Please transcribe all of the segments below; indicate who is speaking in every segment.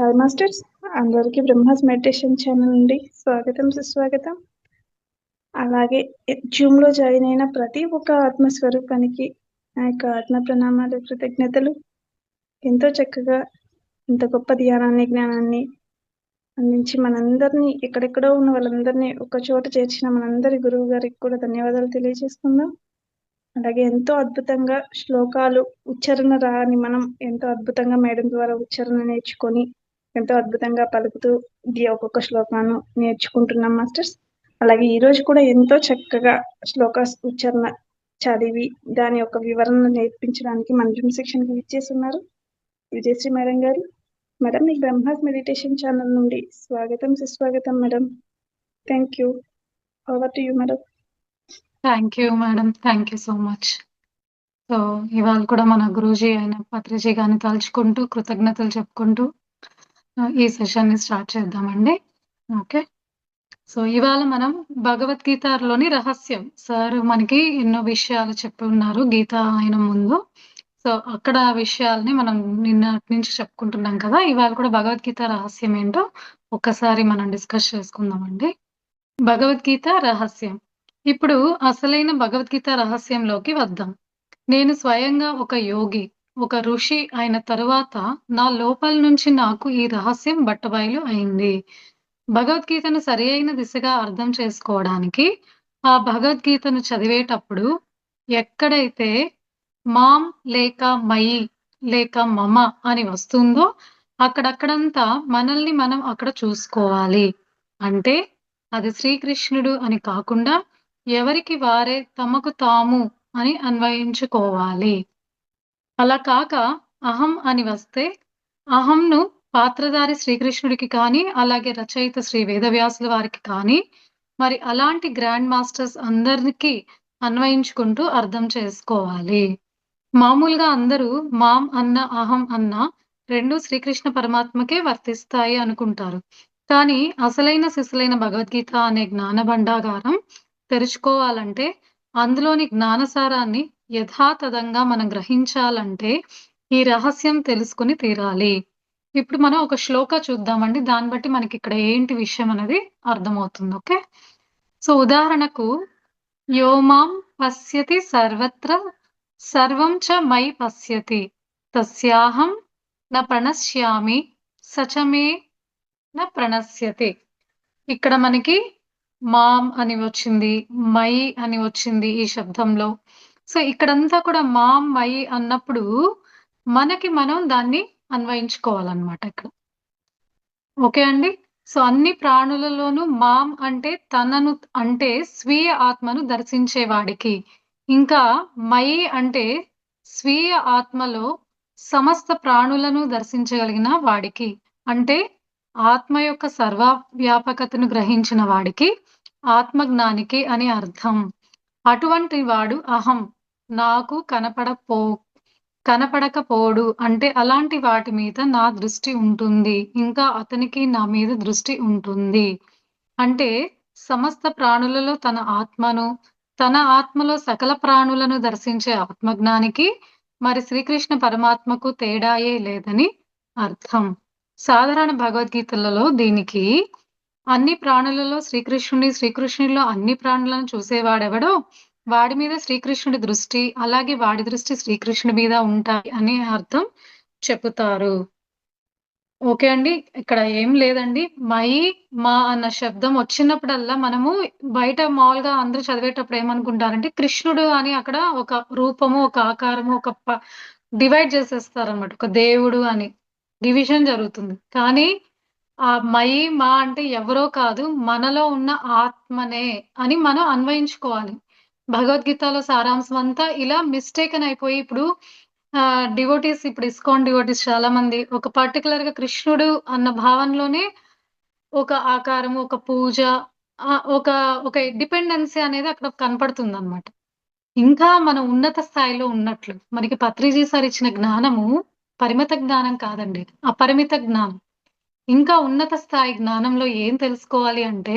Speaker 1: Hi masters అందరికీ Brahma's meditation channel నుండి స్వాగతం సుస్వాగతం. అలాగే జూమ్లో జాయిన్ అయిన ప్రతి ఒక్క ఆత్మస్వరూపానికి నా యొక్క ఆత్మ ప్రణామాలు కృతజ్ఞతలు. ఎంతో చక్కగా ఇంత గొప్ప ధ్యానాన్ని జ్ఞానాన్ని అందించి మనందరినీ ఎక్కడెక్కడో ఉన్న వాళ్ళందరినీ ఒక చోట చేర్చిన మనందరి గురువు గారికి కూడా ధన్యవాదాలు తెలియజేసుకుందాం. అలాగే ఎంతో అద్భుతంగా శ్లోకాలు ఉచ్చారణ రాని మనం ఎంతో అద్భుతంగా మేడం ద్వారా ఉచ్చారణ నేర్చుకొని ఎంతో అద్భుతంగా పలుకుతూ ఇది ఒక్కొక్క శ్లోకాన్ని నేర్చుకుంటున్నాం మాస్టర్స్. అలాగే ఈ రోజు కూడా ఎంతో చక్కగా శ్లోక ఉచ్చారణ చదివి దాని యొక్క వివరణ నేర్పించడానికి మన జూమ్ సెక్షన్కి ఇచ్చేస్తున్నారు విజయశ్రీ మేడం గారు. మేడం మీకు బ్రహ్మాస్ మెడిటేషన్ ఛానల్ నుండి స్వాగతం సుస్వాగతం madam. Thank you. Over to you madam.
Speaker 2: Thank you madam. Thank you so much. So ఇవాళ కూడా మన గురూజీ అయిన పత్రిజీ గారిని తలుచుకుంటూ కృతజ్ఞతలు చెప్పుకుంటూ ఈ సెషన్ని స్టార్ట్ చేద్దామండి. ఓకే. సో ఇవాళ మనం భగవద్గీతలోని రహస్యం. సార్ మనకి ఎన్నో విషయాలు చెప్పి ఉన్నారు గీత ఆయన ముందు. సో అక్కడ ఆ విషయాల్ని మనం నిన్నటి నుంచి చెప్పుకుంటున్నాం కదా ఇవాళ కూడా భగవద్గీత రహస్యం ఏంటో ఒక్కసారి మనం డిస్కస్ చేసుకుందామండి. భగవద్గీత రహస్యం. ఇప్పుడు అసలైన భగవద్గీత రహస్యంలోకి వద్దాం. నేను స్వయంగా ఒక యోగి ఒక ఋషి అయిన తరువాత నా లోపల నుంచి నాకు ఈ రహస్యం బట్టబయలు అయింది. భగవద్గీతను సరి అయిన దిశగా అర్థం చేసుకోవడానికి ఆ భగవద్గీతను చదివేటప్పుడు ఎక్కడైతే మాం లేక మయి లేక మమ అని వస్తుందో అక్కడక్కడంతా మనల్ని మనం అక్కడ చూసుకోవాలి. అంటే అది శ్రీకృష్ణుడు అని కాకుండా ఎవరికి వారే తమకు తాము అని అన్వయించుకోవాలి. అలా కాక అహం అని వస్తే అహంను పాత్రధారి శ్రీకృష్ణుడికి కానీ అలాగే రచయిత శ్రీ వేదవ్యాసుల వారికి కానీ మరి అలాంటి గ్రాండ్ మాస్టర్స్ అందరికీ అన్వయించుకుంటూ అర్థం చేసుకోవాలి. మామూలుగా అందరూ మాం అన్న అహం అన్న రెండు శ్రీకృష్ణ పరమాత్మకే వర్తిస్తాయి అనుకుంటారు. కానీ అసలైన సిసలైన భగవద్గీత అనే జ్ఞాన భండాగారం తెరుచుకోవాలంటే అందులోని జ్ఞానసారాన్ని యథాతథంగా మనం గ్రహించాలంటే ఈ రహస్యం తెలుసుకుని తీరాలి. ఇప్పుడు మనం ఒక శ్లోక చూద్దామండి. దాన్ని బట్టి మనకి ఇక్కడ ఏంటి విషయం అనేది అర్థమవుతుంది ఓకే? సో ఉదాహరణకు యోమాం పశ్యతి సర్వత్ర సర్వం చ మై పశ్యతి తస్యాహం న ప్రణశ్యామి సచమే న ప్రణశ్యతి. ఇక్కడ మనకి మామ్ అని వచ్చింది మై అని వచ్చింది ఈ శబ్దంలో. సో ఇక్కడంతా కూడా మామ్ మై అన్నప్పుడు మనకి మనం దాన్ని అన్వయించుకోవాలన్నమాట ఇక్కడ. ఓకే అండి? సో అన్ని ప్రాణులలోనూ మామ్ అంటే తనను అంటే స్వీయ ఆత్మను దర్శించేవాడికి. ఇంకా మై అంటే స్వీయ ఆత్మలో సమస్త ప్రాణులను దర్శించగలిగిన వాడికి. అంటే ఆత్మ యొక్క సర్వవ్యాపకతను గ్రహించిన వాడికి ఆత్మజ్ఞానికి అని అర్థం. అటువంటి వాడు అహం నాకు కనపడపో కనపడకపోడు అంటే అలాంటి వాటి మీద నా దృష్టి ఉంటుంది. ఇంకా అతనికి నా మీద దృష్టి ఉంటుంది. అంటే సమస్త ప్రాణులలో తన ఆత్మను తన ఆత్మలో సకల ప్రాణులను దర్శించే ఆత్మజ్ఞానికి మరి శ్రీకృష్ణ పరమాత్మకు తేడాయే లేదని అర్థం. సాధారణ భగవద్గీతలలో దీనికి అన్ని ప్రాణులలో శ్రీకృష్ణుని శ్రీకృష్ణుడిలో అన్ని ప్రాణులను చూసేవాడెవడో వాడి మీద శ్రీకృష్ణుడి దృష్టి అలాగే వాడి దృష్టి శ్రీకృష్ణుడి మీద ఉంటాయి అనే అర్థం చెబుతారు ఓకే అండి ఇక్కడ ఏం లేదండి. మై మా అన్న శబ్దం వచ్చినప్పుడల్లా మనము బయట మామూలుగా అందరూ చదివేటప్పుడు ఏమనుకుంటారంటే కృష్ణుడు అని అక్కడ ఒక రూపము ఒక ఆకారము ఒక డివైడ్ చేసేస్తారన్నమాట. ఒక దేవుడు అని. డివిజన్ జరుగుతుంది. కానీ ఆ మై మా అంటే ఎవరో కాదు మనలో ఉన్న ఆత్మనే అని మనం అన్వయించుకోవాలి. భగవద్గీతలో సారాంశం అంతా ఇలా మిస్టేకన్ అయిపోయి ఇప్పుడు ఆ డివోటీస్ ఇప్పుడు ఇస్కాన్ డివోటీస్ చాలా మంది ఒక పర్టికులర్గా కృష్ణుడు అన్న భావనలోనే ఒక ఆకారం ఒక పూజ ఆ, ఒక ఒక డిపెండెన్సీ అనేది అక్కడ కనపడుతుంది అనమాట ఇంకా మనం ఉన్నత స్థాయిలో ఉన్నట్లు మనకి పత్రిజీ సార్ ఇచ్చిన జ్ఞానము పరిమిత జ్ఞానం కాదండి అపరిమిత జ్ఞానం ఇంకా ఉన్నత స్థాయి జ్ఞానంలో ఏం తెలుసుకోవాలి అంటే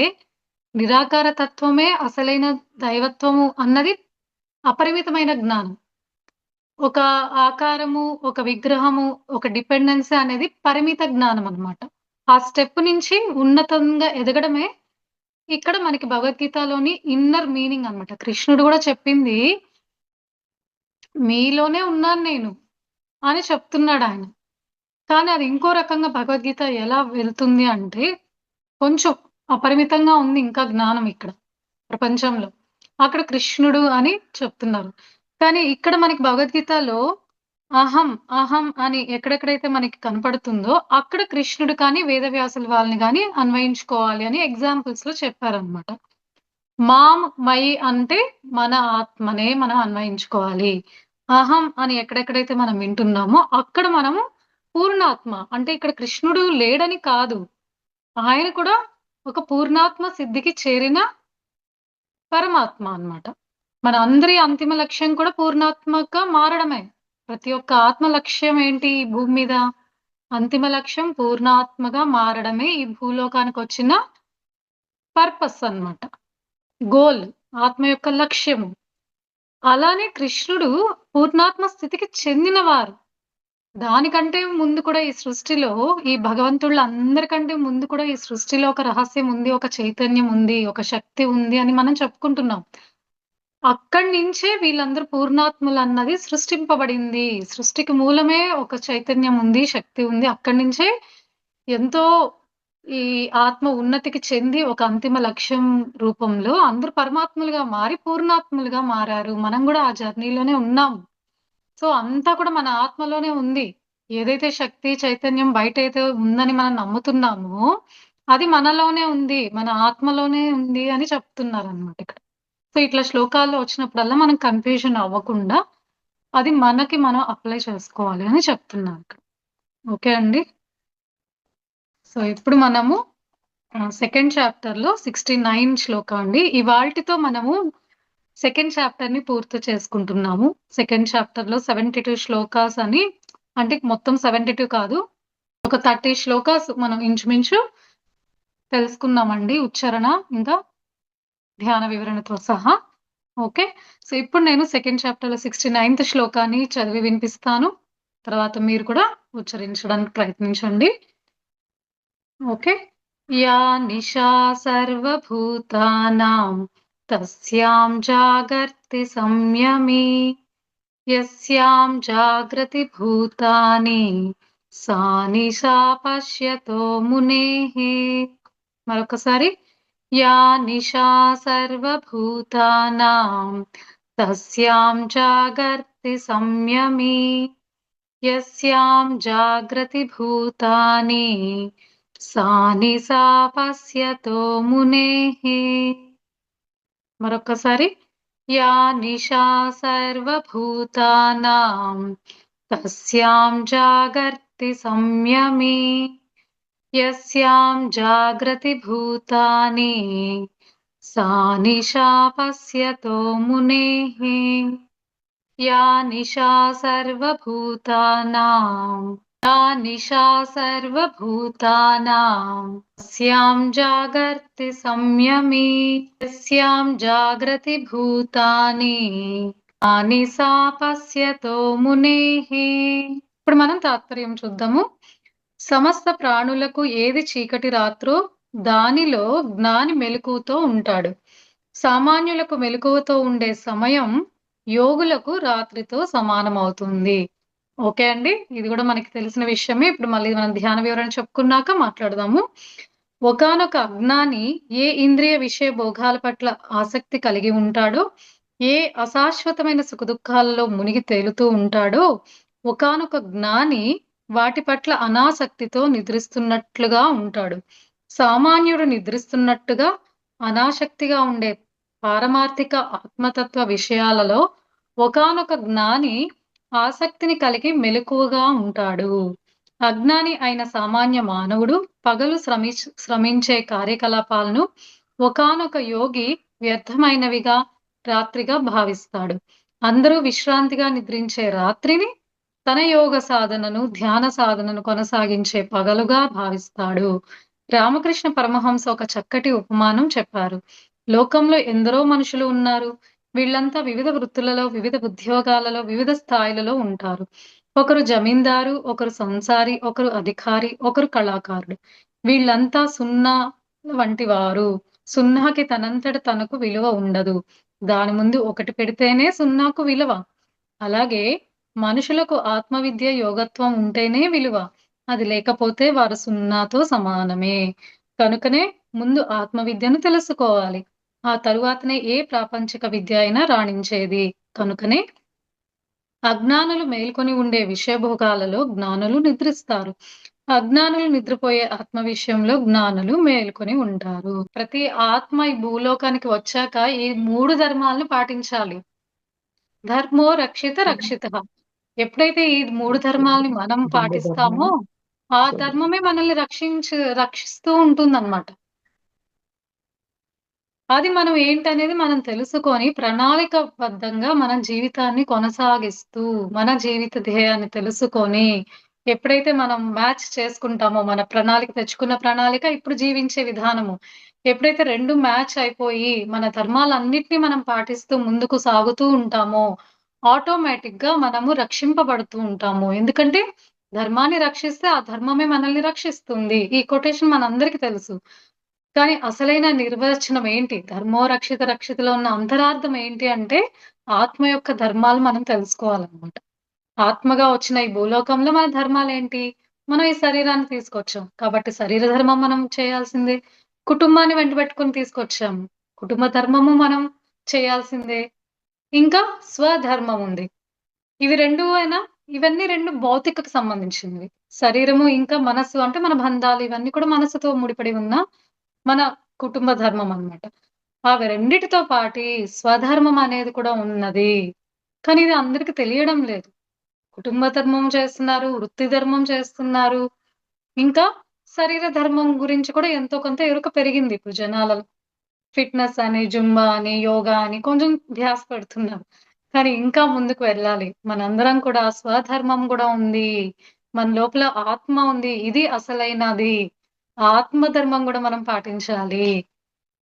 Speaker 2: నిరాకార తత్వమే అసలైన దైవత్వము అన్నది అపరిమితమైన జ్ఞానం ఒక ఆకారము, ఒక విగ్రహము, ఒక డిపెండెన్సీ అనేది పరిమిత జ్ఞానం అన్నమాట. ఆ స్టెప్ నుంచి ఉన్నతంగా ఎదగడమే ఇక్కడ మనకి భగవద్గీతలోని ఇన్నర్ మీనింగ్ అన్నమాట. కృష్ణుడు కూడా చెప్పింది మీలోనే ఉన్నాను నేను అని చెప్తున్నాడు ఆయన కానీ అది ఇంకో రకంగా భగవద్గీత ఎలా వెళ్తుంది అంటే, కొంచెం అపరిమితంగా ఉంది ఇంకా జ్ఞానం ఇక్కడ ప్రపంచంలో. అక్కడ కృష్ణుడు అని చెప్తున్నారు. కానీ ఇక్కడ మనకి భగవద్గీతలో అహం, అహం అని ఎక్కడెక్కడైతే మనకి కనపడుతుందో, అక్కడ కృష్ణుడు కానీ, వేదవ్యాసుల వాళ్ళని కానీ అన్వయించుకోవాలి అని ఎగ్జాంపుల్స్లో చెప్పారన్నమాట. మాం, మై అంటే మన ఆత్మనే మనం అన్వయించుకోవాలి. అహం అని ఎక్కడెక్కడైతే మనం వింటున్నామో, అక్కడ మనము పూర్ణాత్మ అంటే ఇక్కడ కృష్ణుడు లేడని కాదు. ఆయన కూడా ఒక పూర్ణాత్మ సిద్ధికి చేరిన పరమాత్మ అన్నమాట. మన అందరి అంతిమ లక్ష్యం కూడా పూర్ణాత్మగా మారడమే. ప్రతి ఒక్క ఆత్మ లక్ష్యం ఏంటి ఈ భూమి మీద? అంతిమ లక్ష్యం పూర్ణాత్మగా మారడమే ఈ భూలోకానికి వచ్చిన పర్పస్ అన్నమాట. గోల్ ఆత్మ యొక్క లక్ష్యము. అలానే కృష్ణుడు పూర్ణాత్మ స్థితికి చెందినవారు. దానికంటే ముందు కూడా ఈ సృష్టిలో ఈ భగవంతుళ్ళందరికంటే ముందు కూడా ఈ సృష్టిలో ఒక రహస్యం ఉంది, ఒక చైతన్యం ఉంది, ఒక శక్తి ఉంది అని మనం చెప్పుకుంటున్నాం. అక్కడి నుంచే వీళ్ళందరూ పూర్ణాత్ములు అన్నది సృష్టింపబడింది. సృష్టికి మూలమే ఒక చైతన్యం ఉంది, శక్తి ఉంది. అక్కడి నుంచే ఎంతో ఈ ఆత్మ ఉన్నతికి చెంది ఒక అంతిమ లక్ష్యం రూపంలో అందరూ పరమాత్ములుగా మారి పూర్ణాత్ములుగా మారారు. మనం కూడా ఆ జర్నీలోనే ఉన్నాం. సో, అంతా కూడా మన ఆత్మలోనే ఉంది. ఏదైతే శక్తి, చైతన్యం బయట అయితే ఉందని మనం నమ్ముతున్నామో, అది మనలోనే ఉంది. మన ఆత్మలోనే ఉంది అని చెప్తున్నారు అనమాట ఇక్కడ. సో, ఇట్లా శ్లోకాల్లో వచ్చినప్పుడల్లా మనం కన్‌ఫ్యూజన్ అవ్వకుండా, అది మనకి మనం అప్లై చేసుకోవాలి అని చెప్తున్నారు ఇక్కడ. ఓకే అండి. సో, ఇప్పుడు మనము ఆహ్, సెకండ్ చాప్టర్‌లో 69 శ్లోకం అండి. ఇవాల్టితో మనము సెకండ్ చాప్టర్‌ని పూర్తి చేసుకుంటున్నాము. సెకండ్ చాప్టర్‌లో 72 శ్లోకాస్ అని అంటే మొత్తం 72 కాదు. ఒక 30 శ్లోకాస్ మనం ఇంచుమించు తెలుసుకున్నామండి. ఉచ్చారణ ఇంకా ధ్యాన వివరణతో సహా. ఓకే. సో, ఇప్పుడు నేను సెకండ్ ఛాప్టర్లో సిక్స్టీ నైన్త్ శ్లోకాన్ని చదివి వినిపిస్తాను. తర్వాత మీరు కూడా ఉచ్చరించడానికి ప్రయత్నించండి. ఓకే. యా నిశా సర్వభూతానాం తస్యాం జాగర్తి సంయమి యస్యాం జాగ్రతి భూతాని సా నిశా పశ్యతో మునేః. మరొకసారి యా నిశా సర్వభూతానాం తస్యాం జాగర్తి సంయమి యస్యాం జాగ్రతి భూతాని సా నిశా పశ్యతో మునేః. మరొకసారి యా నిషా సర్వభూతానాం తస్యాం జాగర్తి సంయమి యస్యాం జాగ్రతి భూతాని సా నిశా పశ్యతో మునేః. యా నిషా సర్వభూతానాం యా నిశా సర్వభూతానాం తస్యాం జాగర్తి సంయమి యస్యాం జాగ్రతి భూతాని సా నిశా ఇప్పుడు మనం తాత్పర్యం చూద్దాము. సమస్త ప్రాణులకు ఏది చీకటి రాత్రో దానిలో జ్ఞాని మెలకుతో ఉంటాడు. సామాన్యులకు మెలకువతో ఉండే సమయం యోగులకు రాత్రితో సమానమవుతుంది. ఓకే అండి. ఇది కూడా మనకి తెలిసిన విషయమే. ఇప్పుడు మళ్ళీ మనం ధ్యాన వివరణ చెప్పుకున్నాక మాట్లాడదాము. ఒకానొక అజ్ఞాని ఏ ఇంద్రియ విషయ భోగాల పట్ల ఆసక్తి కలిగి ఉంటాడో, ఏ అశాశ్వతమైన సుఖదుఖాలలో మునిగి తేలుతూ ఉంటాడో, ఒకానొక జ్ఞాని వాటి పట్ల అనాసక్తితో నిద్రిస్తున్నట్లుగా ఉంటాడు. సామాన్యుడు నిద్రిస్తున్నట్టుగా అనాసక్తిగా ఉండే పారమార్థిక ఆత్మతత్వ విషయాలలో ఒకానొక జ్ఞాని ఆసక్తిని కలిగి మెలకువగా ఉంటాడు. అజ్ఞాని అయిన సామాన్య మానవుడు పగలు శ్రమి శ్రమించే కార్యకలాపాలను ఒకానొక యోగి వ్యర్థమైనవిగా రాత్రిగా భావిస్తాడు. అందరూ విశ్రాంతిగా నిద్రించే రాత్రిని తన యోగ సాధనను, ధ్యాన సాధనను కొనసాగించే పగలుగా భావిస్తాడు. రామకృష్ణ పరమహంస ఒక చక్కటి ఉపమానం చెప్పారు. లోకంలో ఎందరో మనుషులు ఉన్నారు. వీళ్ళంతా వివిధ వృత్తులలో, వివిధ ఉద్యోగాలలో, వివిధ స్థాయిలలో ఉంటారు. ఒకరు జమీందారు, ఒకరు సంసారి, ఒకరు అధికారి, ఒకరు కళాకారుడు. వీళ్ళంతా సున్నా వంటి వారు. సున్నాకి తనంతట తనకు విలువ ఉండదు. దాని ముందు ఒకటి పెడితేనే సున్నాకు విలువ. అలాగే మనుషులకు ఆత్మవిద్య, యోగత్వం ఉంటేనే విలువ. అది లేకపోతే వారు సున్నాతో సమానమే. కనుకనే ముందు ఆత్మవిద్యను తెలుసుకోవాలి. ఆ తరువాతనే ఏ ప్రాపంచిక విద్య అయినా రాణించేది. కనుకనే అజ్ఞానులు మేల్కొని ఉండే విషయభోగాలలో జ్ఞానులు నిద్రిస్తారు. అజ్ఞానులు నిద్రపోయే ఆత్మ విషయంలో జ్ఞానులు మేల్కొని ఉంటారు. ప్రతి ఆత్మ ఈ భూలోకానికి వచ్చాక ఈ 3 ధర్మాలను పాటించాలి. ధర్మో రక్షిత రక్షితః. ఎప్పుడైతే ఈ 3 ధర్మాలని మనం పాటిస్తామో ఆ ధర్మమే మనల్ని రక్షించు రక్షిస్తూ ఉంటుందన్నమాట. అది మనం ఏంటనేది మనం తెలుసుకొని ప్రణాళికాబద్ధంగా మన జీవితాన్ని కొనసాగిస్తూ, మన జీవిత ధ్యేయాన్ని తెలుసుకొని, ఎప్పుడైతే మనం మ్యాచ్ చేసుకుంటామో మన ప్రణాళిక తెచ్చుకున్న ప్రణాళిక, ఇప్పుడు జీవించే విధానము. ఎప్పుడైతే రెండు మ్యాచ్ అయిపోయి మన ధర్మాలన్నిటిని మనం పాటిస్తూ ముందుకు సాగుతూ ఉంటామో, ఆటోమేటిక్గా మనము రక్షింపబడుతూ ఉంటాము. ఎందుకంటే ధర్మాన్ని రక్షిస్తే ఆ ధర్మమే మనల్ని రక్షిస్తుంది. ఈ కొటేషన్ మనందరికీ తెలుసు. కానీ అసలైన నిర్వచనం ఏంటి? ధర్మో రక్షిత రక్షితలో ఉన్న అంతరార్థం ఏంటి అంటే, ఆత్మ యొక్క ధర్మాలు మనం తెలుసుకోవాలన్నమాట. ఆత్మగా వచ్చిన ఈ భూలోకంలో మన ధర్మాలు ఏంటి మనం ఈ శరీరాన్ని తీసుకొచ్చాం. కాబట్టి శరీర ధర్మం మనం చేయాల్సిందే. కుటుంబాన్ని వెంటబెట్టుకొని తీసుకొచ్చాము. కుటుంబ ధర్మము మనం చేయాల్సిందే. ఇంకా స్వధర్మం ఉంది. ఇవి రెండు అయినా ఇవన్నీ రెండు భౌతికకు సంబంధించినవి. శరీరము ఇంకా మనస్సు అంటే మన బంధాలు ఇవన్నీ కూడా మనసుతో ముడిపడి ఉన్న మన కుటుంబ ధర్మం అన్నమాట. అవి రెండిటితో పాటి స్వధర్మం అనేది కూడా ఉన్నది. కానీ ఇది అందరికి తెలియడం లేదు. కుటుంబ ధర్మం చేస్తున్నారు, వృత్తి ధర్మం చేస్తున్నారు. ఇంకా శరీర ధర్మం గురించి కూడా ఎంతో కొంత ఎరుక పెరిగింది ఇప్పుడు జనాలలో. ఫిట్‌నెస్ అని, జుంబా అని, యోగా అని కొంచెం ధ్యాస పెడుతున్నారు. కానీ ఇంకా ముందుకు వెళ్ళాలి. మనందరం కూడా స్వధర్మం కూడా ఉంది. మన లోపల ఆత్మ ఉంది. ఇది అసలైనది. ఆత్మ ధర్మం మనం పాటించాలి.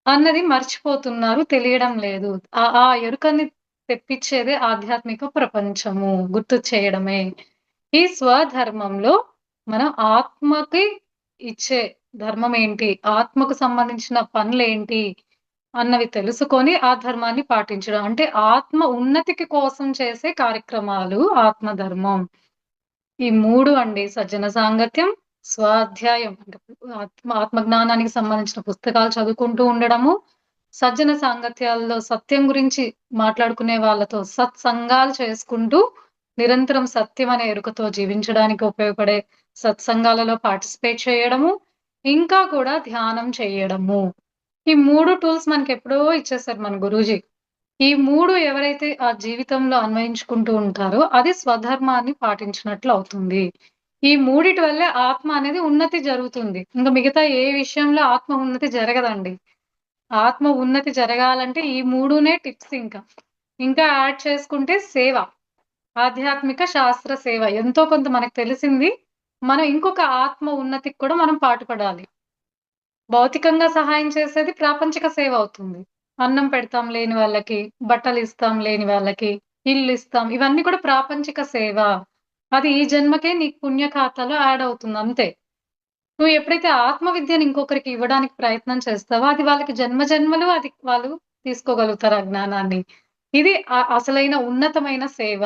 Speaker 2: అన్నది మర్చిపోతున్నారు. తెలియడం లేదు. ఆ ఆ ఎరుకని తెప్పిచ్చేదే ఆధ్యాత్మిక ప్రపంచము. గుర్తు చేయడమే. ఈ స్వధర్మంలో మన ఆత్మకి ఇచ్చే ధర్మం ఏంటి? ఆత్మకు సంబంధించిన పనులేంటి? అన్నవి తెలుసుకొని ఆ ధర్మాన్ని పాటించడం. అంటే ఆత్మ ఉన్నతికి కోసం చేసే కార్యక్రమాలు ఆత్మధర్మం. ఈ మూడు అండి. సజ్జన సాంగత్యం, స్వాధ్యాయం అంటే ఆత్మ ఆత్మజ్ఞానానికి సంబంధించిన పుస్తకాలు చదువుకుంటూ ఉండడము, సజ్జన సాంగత్యాల్లో సత్యం గురించి మాట్లాడుకునే వాళ్ళతో సత్సంగాలు చేసుకుంటూ నిరంతరం సత్యం అనే ఎరుకతో జీవించడానికి ఉపయోగపడే సత్సంగాలలో పార్టిసిపేట్ చేయడము, ఇంకా కూడా ధ్యానం చేయడము. ఈ మూడు టూల్స్ మనకెప్పుడో ఇచ్చేసారు మన గురూజీ. ఈ మూడు ఎవరైతే ఆ జీవితంలో అన్వయించుకుంటూ ఉంటారో అది స్వధర్మాన్ని పాటించినట్లు అవుతుంది. ఈ మూడిటి వల్లే ఆత్మ అనేది ఉన్నతి జరుగుతుంది. ఇంకా మిగతా ఏ విషయంలో ఆత్మ ఉన్నతి జరగదండి. ఆత్మ ఉన్నతి జరగాలంటే ఈ మూడునే టిప్స్ ఇంకా. ఇంకా యాడ్ చేసుకుంటే సేవ. ఆధ్యాత్మిక శాస్త్ర సేవ. ఎంతో కొంత మనకు తెలిసింది. మనం ఇంకొక ఆత్మ ఉన్నతికి కూడా మనం పాటుపడాలి. భౌతికంగా సహాయం చేసేది ప్రాపంచిక సేవ అవుతుంది. అన్నం పెడతాం లేని వాళ్ళకి, బట్టలు ఇస్తాం లేని వాళ్ళకి, ఇల్లు ఇస్తాం ఇవన్నీ కూడా ప్రాపంచిక సేవ. అది ఈ జన్మకే నీకు పుణ్య ఖాతాలో యాడ్ అవుతుంది అంతే. నువ్వు ఎప్పుడైతే ఆత్మ విద్యను ఇంకొకరికి ఇవ్వడానికి ప్రయత్నం చేస్తావో అది వాళ్ళకి జన్మ జన్మలు అది వాళ్ళు తీసుకోగలుగుతారు ఆ జ్ఞానాన్ని. ఇది అసలైన ఉన్నతమైన సేవ.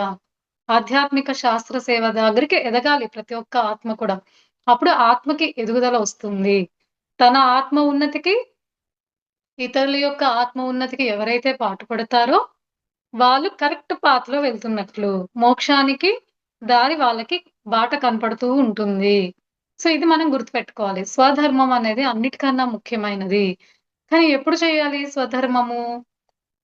Speaker 2: ఆధ్యాత్మిక శాస్త్ర సేవ దగ్గరికి ఎదగాలి ప్రతి ఒక్క ఆత్మ కూడా. అప్పుడు ఆత్మకి ఎదుగుదల వస్తుంది. తన ఆత్మ ఉన్నతికి ఇతరుల యొక్క ఆత్మ ఉన్నతికి ఎవరైతే పాటుపడతారో వాళ్ళు కరెక్ట్ పాత్‌లో వెళ్తున్నట్లు. మోక్షానికి దారి వాళ్ళకి బాట కనపడుతూ ఉంటుంది. సో, ఇది మనం గుర్తుపెట్టుకోవాలి. స్వధర్మం అనేది అన్నిటికన్నా ముఖ్యమైనది. కానీ ఎప్పుడు చేయాలి స్వధర్మము?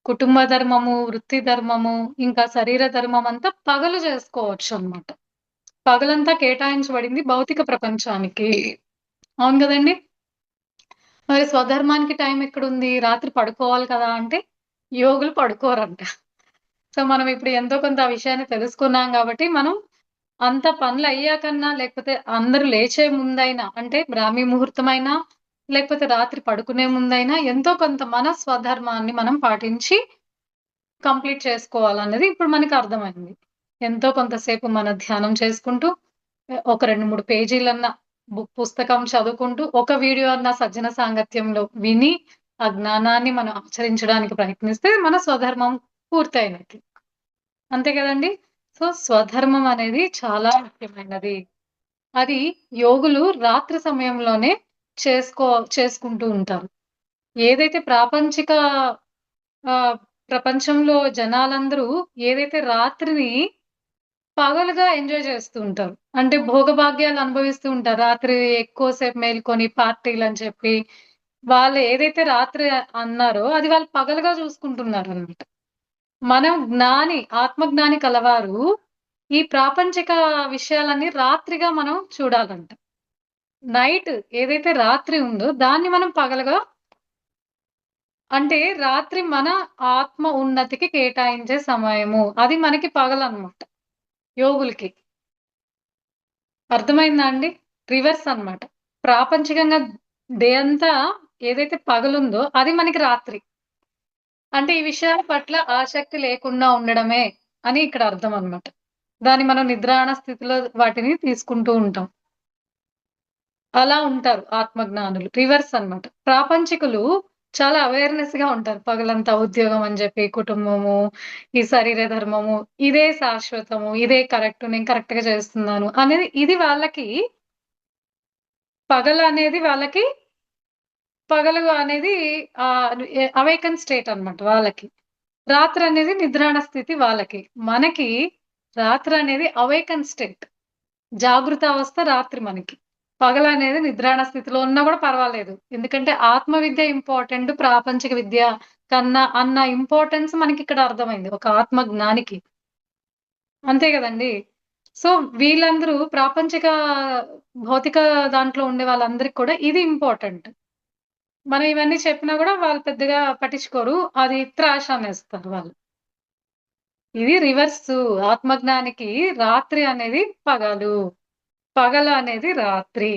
Speaker 2: కుటుంబ ధర్మము, వృత్తి ధర్మము, ఇంకా శరీర ధర్మం అంతా పగలు చేసుకోవచ్చు అనమాట పగలంతా కేటాయించబడింది భౌతిక ప్రపంచానికి. అవును కదండి మరి స్వధర్మానికి టైం ఎక్కడుంది? రాత్రి పడుకోవాలి కదా! అంటే యోగులు పడుకోరంట. సో, మనం ఇప్పుడు ఎంతో కొంత ఆ విషయాన్ని తెలుసుకున్నాం కాబట్టి మనం అంత పనులయ్యాకన్నా లేకపోతే అందరూ లేచే ముందైనా అంటే బ్రాహ్మీ ముహూర్తమైనా, లేకపోతే రాత్రి పడుకునే ముందైనా ఎంతో కొంత మన స్వధర్మాన్ని మనం పాటించి కంప్లీట్ చేసుకోవాలన్నది ఇప్పుడు మనకి అర్థమైంది. ఎంతో కొంతసేపు మన ధ్యానం చేసుకుంటూ, ఒక రెండు మూడు పేజీలన్న బుక్ పుస్తకం చదువుకుంటూ, ఒక వీడియో అన్న సజ్జన సాంగత్యంలో విని, ఆ జ్ఞానాన్ని మనం ఆచరించడానికి ప్రయత్నిస్తే మన స్వధర్మం పూర్తయినట్లు. అంతే కదండీ! సో, స్వధర్మం అనేది చాలా ముఖ్యమైనది. అది యోగులు రాత్రి సమయంలోనే చేసుకో చేసుకుంటూ ఉంటారు. ఏదైతే ప్రాపంచిక ప్రపంచంలో జనాలందరూ ఏదైతే రాత్రిని పగలుగా ఎంజాయ్ చేస్తూ ఉంటారు. అంటే భోగభాగ్యాలు అనుభవిస్తూ ఉంటారు. రాత్రి ఎక్కువ సేపు పార్టీలు అని చెప్పి, వాళ్ళు ఏదైతే రాత్రి అన్నారో అది వాళ్ళు పగలుగా చూసుకుంటున్నారు అనమాట మనం జ్ఞాని, ఆత్మజ్ఞాని కలవారు ఈ ప్రాపంచిక విషయాలన్నీ రాత్రిగా మనం చూడాలంట. నైట్ ఏదైతే రాత్రి ఉందో దాన్ని మనం పగలగా అంటే రాత్రి మన ఆత్మ ఉన్నతికి కేటాయించే సమయము. అది మనకి పగలనమాట. యోగులకి. అర్థమైందా అండి? రివర్స్ అన్నమాట. ప్రాపంచికంగా డే అంతా ఏదైతే పగలుందో అది మనకి రాత్రి. అంటే ఈ విషయాల పట్ల ఆసక్తి లేకుండా ఉండడమే అని ఇక్కడ అర్థం అన్నమాట. దాన్ని మనం నిద్రాణ స్థితిలో వాటిని తీసుకుంటూ ఉంటాం. అలా ఉంటారు ఆత్మజ్ఞానులు. రివర్స్ అన్నమాట. ప్రాపంచికులు చాలా అవేర్నెస్గా ఉంటారు. పగలంతా ఉద్యోగం అని చెప్పి కుటుంబము, ఈ శరీర ధర్మము, ఇదే శాశ్వతము, ఇదే కరెక్ట్, నేను కరెక్ట్గా చేస్తున్నాను అనేది ఇది వాళ్ళకి పగలనేది వాళ్ళకి పగలు అనేది అవేకన్ స్టేట్ అన్నమాట వాళ్ళకి. రాత్రి అనేది నిద్రాణ స్థితి వాళ్ళకి. మనకి రాత్రి అనేది అవేకన్ స్టేట్. జాగృత అవస్థ రాత్రి మనకి. పగలనేది నిద్రాణ స్థితిలో ఉన్నా కూడా పర్వాలేదు. ఎందుకంటే ఆత్మ విద్య ఇంపార్టెంట్ ప్రాపంచిక విద్య కన్నా అన్న ఇంపార్టెన్స్ మనకి ఇక్కడ అర్థమైంది. ఒక ఆత్మ జ్ఞానికి. అంతే కదండి సో, వీళ్ళందరూ ప్రాపంచిక భౌతిక దాంట్లో ఉండే వాళ్ళందరికి కూడా ఇది ఇంపార్టెంట్. మనం ఇవన్నీ చెప్పినా కూడా వాళ్ళు పెద్దగా పట్టించుకోరు. అది త్రాష్ అనేస్తారు వాళ్ళు. ఇది రివర్స్ ఆత్మజ్ఞానికి రాత్రి అనేది పగలు. పగలు అనేది రాత్రి.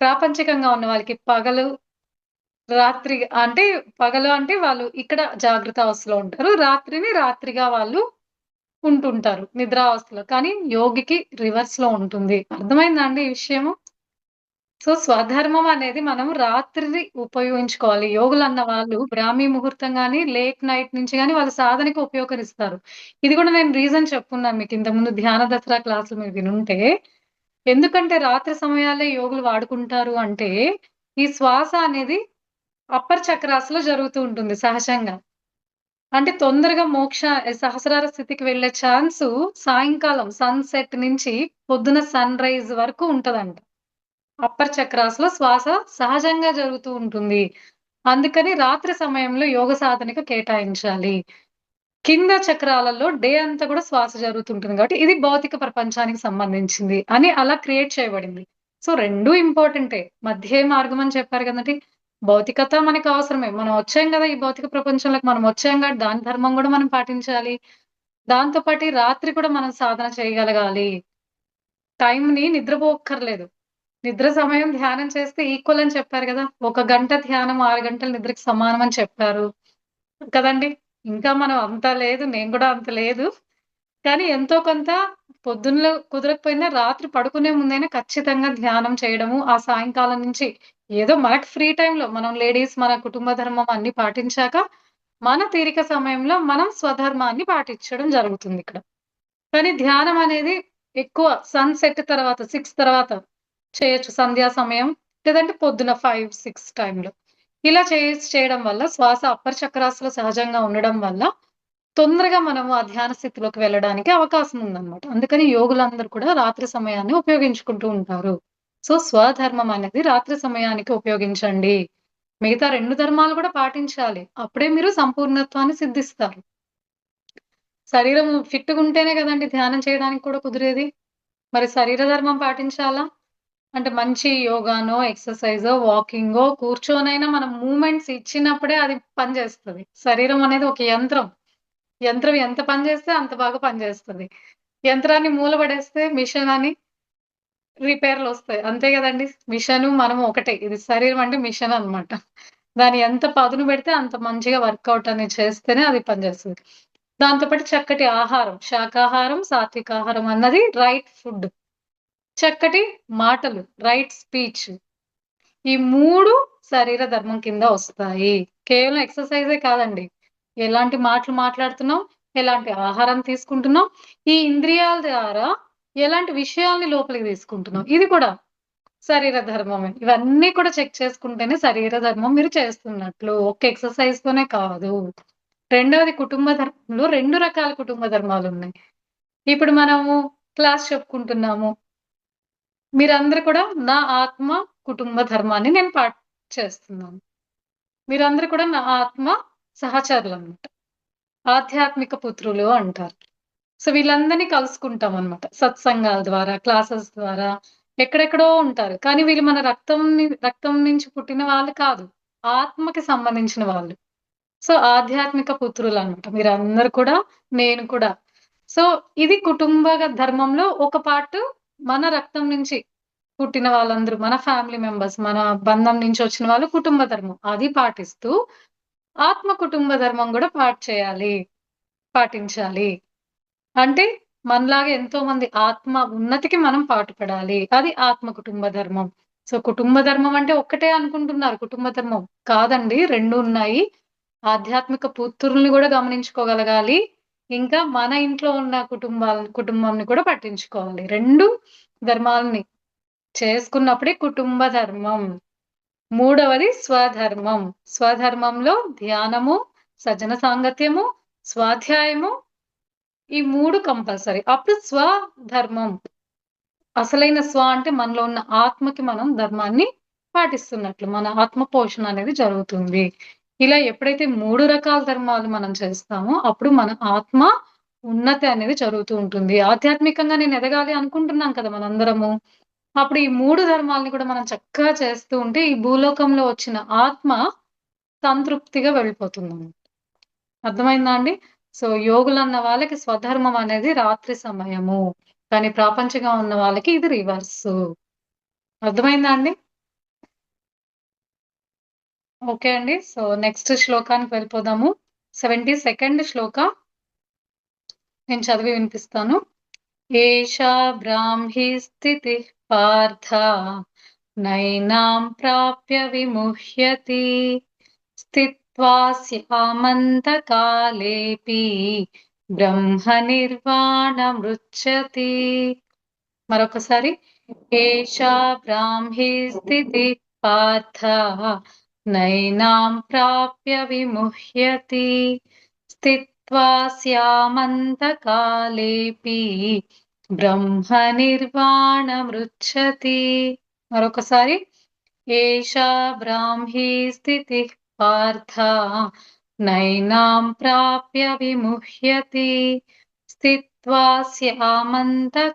Speaker 2: ప్రాపంచికంగా ఉన్న వాళ్ళకి పగలు, రాత్రి అంటే పగలు అంటే వాళ్ళు ఇక్కడ జాగ్రత్త అవస్థలో ఉంటారు. రాత్రిని రాత్రిగా వాళ్ళు ఉంటుంటారు నిద్రావస్థలో. కానీ యోగికి రివర్స్లో ఉంటుంది. అర్థమైందా అండి ఈ విషయము? సో, స్వధర్మం అనేది మనం రాత్రిని ఉపయోగించుకోవాలి. యోగులు అన్న వాళ్ళు బ్రాహ్మీ ముహూర్తం కానీ లేట్ నైట్ నుంచి గాని వాళ్ళ సాధనకి ఉపయోగకరిస్తారు. ఇది కూడా నేను రీజన్ చెప్పుకున్నాను మీకు ఇంతకుముందు ధ్యాన దసరా క్లాసులు మీరు వినుంటే. ఎందుకంటే రాత్రి సమయాలే యోగులు వాడుకుంటారు అంటే, ఈ శ్వాస అనేది అప్పర్ చక్రాసులో జరుగుతూ ఉంటుంది సహజంగా. అంటే తొందరగా మోక్ష సహస్రార స్థితికి వెళ్ళే ఛాన్సు సాయంకాలం సన్‌సెట్ నుంచి పొద్దున సన్ రైజ్ వరకు ఉంటదంట. అప్పర్ చక్రాస్‌లో శ్వాస సహజంగా జరుగుతూ ఉంటుంది. అందుకని రాత్రి సమయంలో యోగ సాధనకు కేటాయించాలి. కింద చక్రాలలో డే అంతా కూడా శ్వాస జరుగుతుంటుంది కాబట్టి ఇది భౌతిక ప్రపంచానికి సంబంధించింది అని అలా క్రియేట్ చేయబడింది. సో, రెండు ఇంపార్టెంటే. మధ్య మార్గం అని చెప్పారు కదండి భౌతికత మనకు అవసరమే. మనం వచ్చాం కదా ఈ భౌతిక ప్రపంచంలోకి మనం వచ్చాం కాబట్టి దాని ధర్మం కూడా మనం పాటించాలి. దాంతో పాటు రాత్రి కూడా మనం సాధన చేయగలగాలి. టైంని నిద్రపోక్కర్లేదు. నిద్ర సమయం ధ్యానం చేస్తే ఈక్వల్ అని చెప్పారు కదా ఒక గంట ధ్యానం ఆరు గంటల నిద్రకి సమానం అని చెప్పారు. కదండీ! ఇంకా మనం అంత లేదు. నేను కూడా అంత లేదు. కానీ ఎంతో కొంత పొద్దున్నలో కుదరకపోయినా రాత్రి పడుకునే ముందైనా ఖచ్చితంగా ధ్యానం చేయడము, ఆ సాయంకాలం నుంచి ఏదో మనకు ఫ్రీ టైంలో మనం లేడీస్ మన కుటుంబ ధర్మం అన్ని పాటించాక, మన తీరిక సమయంలో మనం స్వధర్మాన్ని పాటించడం జరుగుతుంది ఇక్కడ కానీ ధ్యానం అనేది ఎక్కువ సన్‌సెట్ తర్వాత సిక్స్ తర్వాత చేయొచ్చు. సంధ్యా సమయం లేదంటే పొద్దున 5, 6 టైంలో. ఇలా చేయ చేయడం వల్ల శ్వాస అప్పర్ చక్రాసులు సహజంగా ఉండడం వల్ల తొందరగా మనము ఆ ధ్యాన స్థితిలోకి వెళ్ళడానికి అవకాశం ఉందన్నమాట. అందుకని యోగులందరూ కూడా రాత్రి సమయాన్ని ఉపయోగించుకుంటూ ఉంటారు. సో, స్వధర్మం అనేది రాత్రి సమయానికి ఉపయోగించండి. మిగతా రెండు ధర్మాలు కూడా పాటించాలి. అప్పుడే మీరు సంపూర్ణత్వాన్ని సిద్ధిస్తారు. శరీరం ఫిట్గా ఉంటేనే కదండి ధ్యానం చేయడానికి కూడా కుదిరేది. మరి శరీర ధర్మం పాటించాలా? అంటే మంచి యోగానో, ఎక్సర్‌సైజో, వాకింగో, కూర్చోనైనా మనం మూమెంట్స్ ఇచ్చినప్పుడే అది పనిచేస్తుంది శరీరం అనేది ఒక యంత్రం. యంత్రం ఎంత పనిచేస్తే అంత బాగా పనిచేస్తుంది యంత్రాన్ని మూలబడేస్తే మిషన్ అని రిపేర్లు వస్తాయి. అంతే కదండి. మిషన్ మనము ఒకటే. ఇది శరీరం అంటే మిషన్ అన్నమాట. దాన్ని ఎంత పదును పెడితే అంత మంచిగా వర్కౌట్ అనేది చేస్తేనే అది పనిచేస్తుంది దాంతోపాటు చక్కటి ఆహారం. శాకాహారం సాత్వికాహారం అన్నది రైట్ ఫుడ్. చక్కటి మాటలు రైట్ స్పీచ్ ఈ మూడు శరీర ధర్మం కింద వస్తాయి. కేవలం ఎక్సర్సైజే కాదండి. ఎలాంటి మాటలు మాట్లాడుతున్నాం? ఎలాంటి ఆహారం తీసుకుంటున్నాం? ఈ ఇంద్రియాల ద్వారా ఎలాంటి విషయాల్ని లోపలికి తీసుకుంటున్నాం? ఇది కూడా శరీర ధర్మమే. ఇవన్నీ కూడా చెక్ చేసుకుంటేనే శరీర ధర్మం మీరు చేస్తున్నట్లు. ఒక్క ఎక్సర్సైజ్ తోనే కాదు. రెండవది కుటుంబ ధర్మంలో రెండు రకాల కుటుంబ ధర్మాలు ఉన్నాయి. ఇప్పుడు మనము క్లాస్ చెప్పుకుంటున్నాము. మీరందరూ కూడా నా ఆత్మ కుటుంబ ధర్మాన్ని నేను పాట చేస్తున్నాను. మీరందరూ కూడా నా ఆత్మ సహచరులు అనమాట ఆధ్యాత్మిక పుత్రులు అంటారు. సో వీళ్ళందరినీ కలుసుకుంటాం అనమాట సత్సంగాల ద్వారా క్లాసెస్ ద్వారా ఎక్కడెక్కడో ఉంటారు. కానీ వీళ్ళు మన రక్తం రక్తం నుంచి పుట్టిన వాళ్ళు కాదు. ఆత్మకి సంబంధించిన వాళ్ళు. సో ఆధ్యాత్మిక పుత్రులు అనమాట మీరు అందరు కూడా నేను కూడా. సో ఇది కుటుంబ ధర్మంలో ఒక పార్ట్ మన రక్తం నుంచి పుట్టిన వాళ్ళందరూ మన ఫ్యామిలీ మెంబర్స్ మన బంధం నుంచి వచ్చిన వాళ్ళు కుటుంబ ధర్మం. అది పాటిస్తూ ఆత్మ కుటుంబ ధర్మం కూడా పాటు చేయాలి పాటించాలి. అంటే మనలాగా ఎంతో మంది ఆత్మ ఉన్నతికి మనం పాటుపడాలి. అది ఆత్మ కుటుంబ ధర్మం. సో కుటుంబ ధర్మం అంటే ఒక్కటే అనుకుంటున్నారు. కుటుంబ ధర్మం కాదండి రెండు ఉన్నాయి. ఆధ్యాత్మిక పుత్రుల్ని కూడా గమనించుకోగలగాలి. ఇంకా మన ఇంట్లో ఉన్న కుటుంబాల కుటుంబాన్ని కూడా పట్టించుకోవాలి. రెండు ధర్మాలని చేసుకున్నప్పుడే కుటుంబ ధర్మం. మూడవది స్వధర్మం. స్వధర్మంలో ధ్యానము సజ్జన సాంగత్యము స్వాధ్యాయము ఈ మూడు కంపల్సరీ. అప్పుడు స్వధర్మం. అసలైన స్వ అంటే మనలో ఉన్న ఆత్మకి మనం ధర్మాన్ని పాటిస్తున్నట్లు మన ఆత్మ పోషణ అనేది జరుగుతుంది. ఇలా ఎప్పుడైతే మూడు రకాల ధర్మాలు మనం చేస్తామో అప్పుడు మన ఆత్మ ఉన్నతి అనేది జరుగుతూ ఉంటుంది. ఆధ్యాత్మికంగా నేను ఎదగాలి అనుకుంటున్నాం కదా మనందరము. అప్పుడు ఈ మూడు ధర్మాలని కూడా మనం చక్కగా చేస్తూ ఉంటే ఈ భూలోకంలో వచ్చిన ఆత్మ సంతృప్తిగా వెళ్ళిపోతుంది అర్థమైందా అండి? సో యోగులు అన్న వాళ్ళకి స్వధర్మం అనేది రాత్రి సమయము. కానీ ప్రాపంచగా ఉన్న వాళ్ళకి ఇది రివర్స్. అర్థమైందా అండి? ఓకే అండి. సో నెక్స్ట్ శ్లోకానికి వెళ్ళిపోదాము. సెవెంటీ సెకండ్ శ్లోక. నేను చదివి వినిపిస్తాను. ఏషా బ్రాహ్మీ స్థితి పార్థ నైనాం ప్రాప్య విముహ్యతి స్థిత్వా బ్రహ్మ నిర్వాణమృచ్చతి మరొకసారి. ఏషా బ్రాహ్మీ స్థితి పార్థ నైనాం ప్రాప్య విముహ్యతి స్థిత్వా స్యామంతకాలేపి బ్రహ్మ నిర్వాణమృచ్చతి మరొకసారి ఏషా బ్రాహ్మీ స్థితి పార్థ నైనాం ప్రాప్య విముహ్యతి స్థిత్వా స్యామంతకాలేపి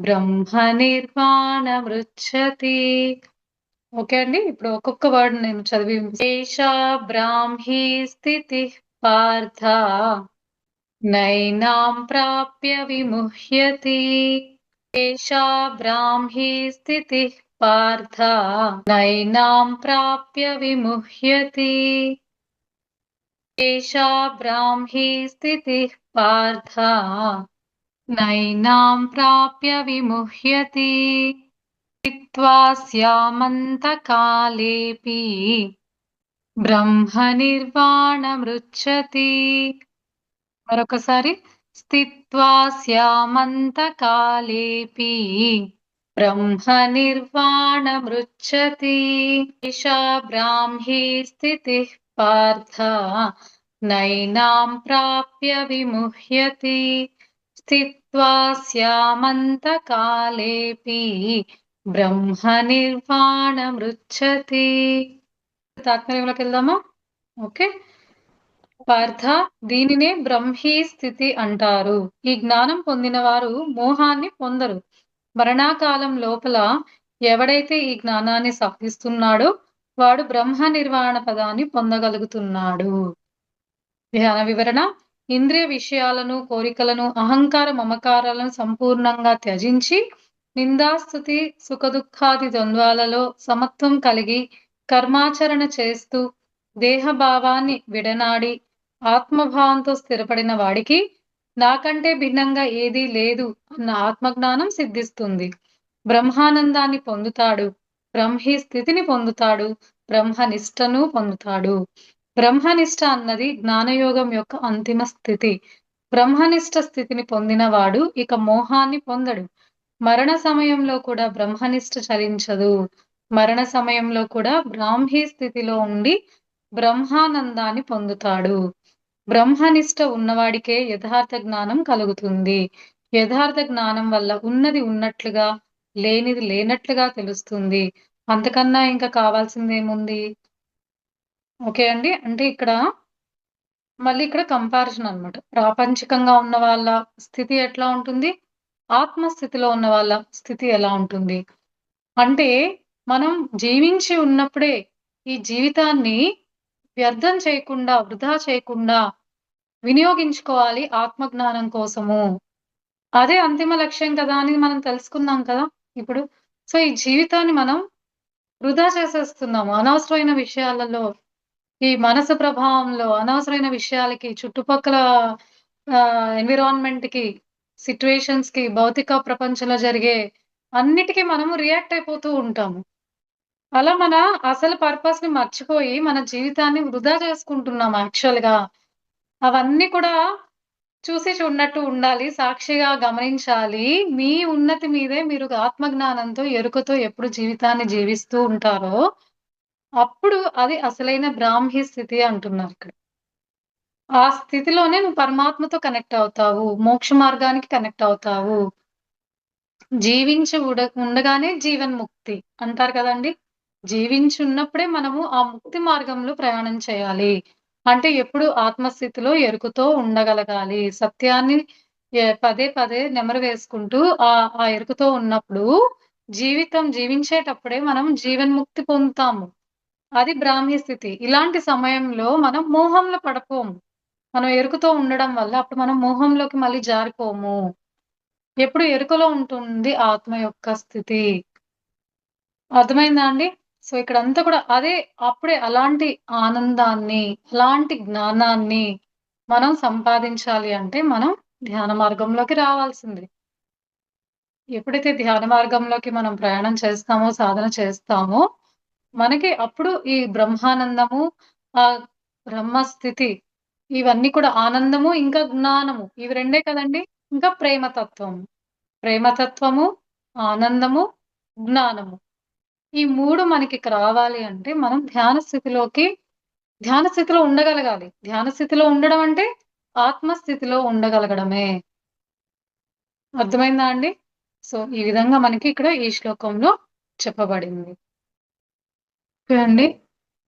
Speaker 2: బ్రహ్మ నిర్వాణమృచ్చతి ఓకే అండి. ఇప్పుడు ఒక్కొక్క వర్డ్ నేను చదివి ఏషా బ్రాహ్మీ స్థితి పార్థ. నైనాం ప్రాప్య విముహ్యతి. ఏషా బ్రాహ్మీ స్థితి పార్థ. నైనాం ప్రాప్య విముహ్యతి. ఏషా బ్రాహ్మీ స్థితి పార్థ. నైనాం ప్రాప్య విముహ్యతి. స్థిత్వా స్యామంతకాలేపి బ్రహ్మ నిర్వాణమృచ్చతి మరొకసారి స్థిత్వా స్యామంతకాలేపి బ్రహ్మ నిర్వాణమృచ్చతి ఈశా బ్రాహ్మీ స్థితి పార్థ నైనాం ప్రాప్య విముహ్యతి స్థిత్వా స్యామంతకాలేపి బ్రహ్మ నిర్వాణమృచ్చతి తాత్పర్యంలోకి వెళ్దామా? ఓకే. పార్థ దీనినే బ్రహ్మీ స్థితి అంటారు. ఈ జ్ఞానం పొందిన వారు మోహాన్ని పొందరు. మరణాకాలం లోపల ఎవడైతే ఈ జ్ఞానాన్ని సాధిస్తున్నాడో వాడు బ్రహ్మ నిర్వాణ పదాన్ని పొందగలుగుతున్నాడు. ధ్యాన వివరణ. ఇంద్రియ విషయాలను కోరికలను అహంకార మమకారాలను సంపూర్ణంగా త్యజించి నిందాస్థుతి సుఖదుఖాది ద్వంద్వాలలో సమత్వం కలిగి కర్మాచరణ చేస్తూ దేహభావాన్ని విడనాడి ఆత్మభావంతో స్థిరపడిన వాడికి నాకంటే భిన్నంగా ఏదీ లేదు అన్న ఆత్మజ్ఞానం సిద్ధిస్తుంది. బ్రహ్మానందాన్ని పొందుతాడు. బ్రహ్మీ స్థితిని పొందుతాడు. బ్రహ్మనిష్టను పొందుతాడు. బ్రహ్మనిష్ట అన్నది జ్ఞానయోగం యొక్క అంతిమ స్థితి. బ్రహ్మనిష్ట స్థితిని పొందినవాడు ఇక మోహాన్ని పొందడు. మరణ సమయంలో కూడా బ్రహ్మనిష్ట చలించదు మరణ సమయంలో కూడా బ్రాహ్మీ స్థితిలో ఉండి బ్రహ్మానందాన్ని పొందుతాడు. బ్రహ్మనిష్ట ఉన్నవాడికే యథార్థ జ్ఞానం కలుగుతుంది. యథార్థ జ్ఞానం వల్ల ఉన్నది ఉన్నట్లుగా లేనిది లేనట్లుగా తెలుస్తుంది. అంతకన్నా ఇంకా కావాల్సింది ఏముంది? ఓకే అండి. అంటే ఇక్కడ మళ్ళీ ఇక్కడ కంపారిజన్ అన్నమాట. ప్రాపంచికంగా ఉన్న వాళ్ళ స్థితి ఎట్లా ఉంటుంది? ఆత్మస్థితిలో ఉన్న వాళ్ళ స్థితి ఎలా ఉంటుంది? అంటే మనం జీవించి ఉన్నప్పుడే ఈ జీవితాన్ని వ్యర్థం చేయకుండా వృధా చేయకుండా వినియోగించుకోవాలి ఆత్మజ్ఞానం కోసము. అదే అంతిమ లక్ష్యం కదా అని మనం తెలుసుకున్నాం కదా ఇప్పుడు. సో ఈ జీవితాన్ని మనం వృధా చేసేస్తున్నాము. అనవసరమైన విషయాలలో ఈ మనసు ప్రభావంలో అనవసరమైన విషయాలకి చుట్టుపక్కల ఎన్విరాన్మెంట్కి సిచ్యువేషన్స్కి భౌతిక ప్రపంచంలో జరిగే అన్నిటికీ మనము రియాక్ట్ అయిపోతూ ఉంటాము. అలా మన అసలు పర్పస్ని మర్చిపోయి మన జీవితాన్ని వృధా చేసుకుంటున్నాం యాక్చువల్గా. అవన్నీ కూడా చూసి చూడనట్టు ఉండాలి సాక్షిగా గమనించాలి. మీ ఉన్నతి మీదే మీరు ఆత్మజ్ఞానంతో ఎరుకతో ఎప్పుడు జీవితాన్ని జీవిస్తూ ఉంటారో అప్పుడు అది అసలైన బ్రాహ్మీ స్థితి అంటున్నారు ఇక్కడ. ఆ స్థితిలోనే నువ్వు పరమాత్మతో కనెక్ట్ అవుతావు మోక్ష మార్గానికి కనెక్ట్ అవుతావు. జీవించి ఉడ ఉండగానే జీవన్ముక్తి అంటారు కదండి. జీవించి ఉన్నప్పుడే మనము ఆ ముక్తి మార్గంలో ప్రయాణం చేయాలి. అంటే ఎప్పుడు ఆత్మస్థితిలో ఎరుకుతో ఉండగలగాలి. సత్యాన్ని పదే పదే నెమరు వేసుకుంటూ ఆ ఆ ఎరుకుతో ఉన్నప్పుడు జీవితం జీవించేటప్పుడే మనం జీవన్ముక్తి పొందుతాము. అది బ్రాహ్మీ స్థితి. ఇలాంటి సమయంలో మనం మోహంలో పడపోము. మనం ఎరుకుతో ఉండడం వల్ల అప్పుడు మనం మోహంలోకి మళ్ళీ జారిపోము. ఎప్పుడు ఎరుకలో ఉంటుంది ఆత్మ యొక్క స్థితి. అర్థమైందా అండి? సో ఇక్కడ అంతా కూడా అదే అప్పుడే అలాంటి ఆనందాన్ని అలాంటి జ్ఞానాన్ని మనం సంపాదించాలి అంటే మనం ధ్యాన మార్గంలోకి రావాల్సింది. ఎప్పుడైతే ధ్యాన మార్గంలోకి మనం ప్రయాణం చేస్తామో సాధన చేస్తామో మనకి అప్పుడు ఈ బ్రహ్మానందము ఆ బ్రహ్మస్థితి ఇవన్నీ కూడా ఆనందము ఇంకా జ్ఞానము. ఇవి రెండే కదండి? ఇంకా ప్రేమతత్వము ప్రేమతత్వము ఆనందము జ్ఞానము. ఈ మూడు మనకి రావాలి అంటే మనం ధ్యాన స్థితిలోకి ధ్యాన స్థితిలో ఉండగలగాలి. ధ్యాన స్థితిలో ఉండడం అంటే ఆత్మస్థితిలో ఉండగలగడమే. అర్థమైందా అండి? సో ఈ విధంగా మనకి ఇక్కడ ఈ శ్లోకంలో చెప్పబడింది. అండి